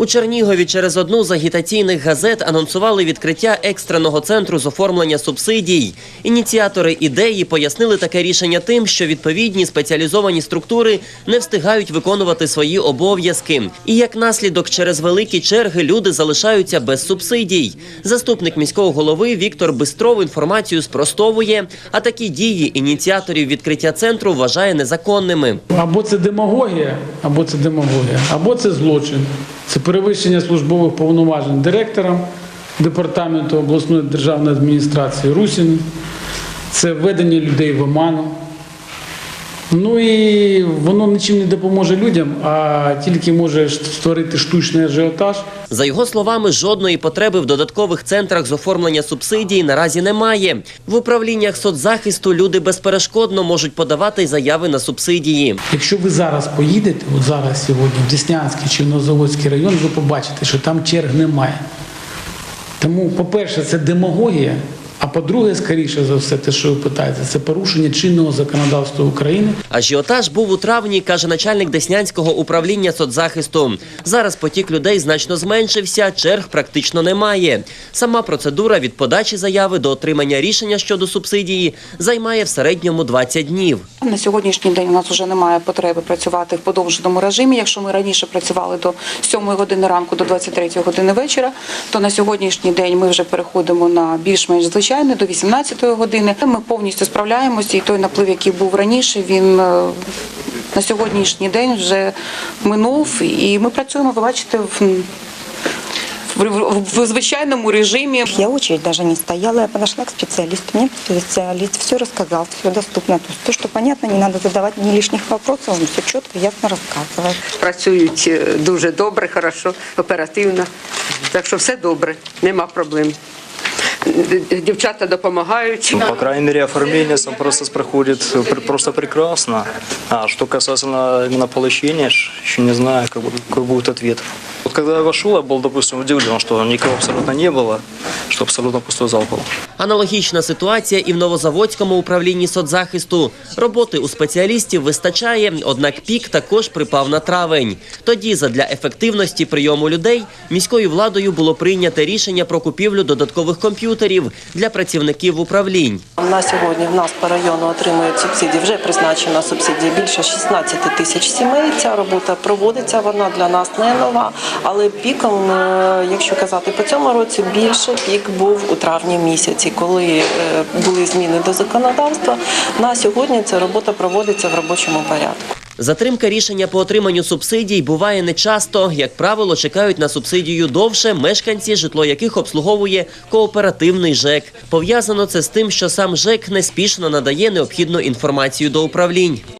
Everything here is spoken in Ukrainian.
У Чернігові через одну з агітаційних газет анонсували відкриття екстреного центру з оформлення субсидій. Ініціатори ідеї пояснили таке рішення тим, що відповідні спеціалізовані структури не встигають виконувати свої обов'язки. І як наслідок, через великі черги люди залишаються без субсидій. Заступник міського голови Віктор Бистров інформацію спростовує, а такі дії ініціаторів відкриття центру вважає незаконними. Або це демагогія, або це демагогія, або це злочин. Це перевищення службових повноважень директором департаменту обласної державної адміністрації Русін, це введення людей в оману. Ну і воно нічим не допоможе людям, а тільки може створити штучний ажіотаж. За його словами, жодної потреби в додаткових центрах з оформлення субсидій наразі немає. В управліннях соцзахисту люди безперешкодно можуть подавати заяви на субсидії. Якщо ви зараз поїдете, от зараз сьогодні, в Деснянський чи в Новозаводський район, ви побачите, що там черг немає. Тому, по-перше, це демагогія. А по-друге, скоріше за все, те, що ви питаєте, це порушення чинного законодавства України. Ажіотаж був у травні, каже начальник Деснянського управління соцзахисту. Зараз потік людей значно зменшився, черг практично немає. Сама процедура від подачі заяви до отримання рішення щодо субсидії займає в середньому 20 днів. На сьогоднішній день у нас вже немає потреби працювати в подовженому режимі. Якщо ми раніше працювали до 7 години ранку до 23 години вечора, то на сьогоднішній день ми вже переходимо на більш-менш звичайне до 18 години. Ми повністю справляємося, і той наплив, який був раніше, він е, на сьогоднішній день вже минув, і ми працюємо, ви бачите, в, в, в, в звичайному режимі. Я очередь даже не стояла, я подошла к специалисту. Мне специалист все рассказал, все доступно. То, есть то, что понятно, не надо задавать ни лишних вопросов, он все четко, ясно рассказывает. працюють е, дуже добре, хорошо, оперативно. Так що все добре, нема проблем Дівчата допомагають. Ну, по крайней мере, оформление сам процесс проходит пр- просто прекрасно. А что касательно именно получения, ш- еще не знаю, как бы- какой будет ответ. Вот когда я вошел, я был, допустим, удивлен, что никого абсолютно не было, что абсолютно пустой зал был. Аналогічна ситуація і в Новозаводському управлінні соцзахисту. Роботи у спеціалістів вистачає, однак пік також припав на травень. Тоді, задля ефективності прийому людей, міською владою було прийнято рішення про купівлю додаткових комп'ютерів для працівників управлінь. На сьогодні в нас по району отримують субсидії. Вже призначена субсидія більше 16 тисяч сімей. Ця робота проводиться. Вона для нас не нова. Але піком, е, якщо казати по цьому році, більше пік був у травні місяці, коли е, були зміни до законодавства. На сьогодні ця робота проводиться в робочому порядку. Затримка рішення по отриманню субсидій буває нечасто. Як правило, чекають на субсидію довше мешканці, житло яких обслуговує кооперативний ЖЕК. Пов'язано це з тим, що сам ЖЕК неспішно надає необхідну інформацію до управлінь.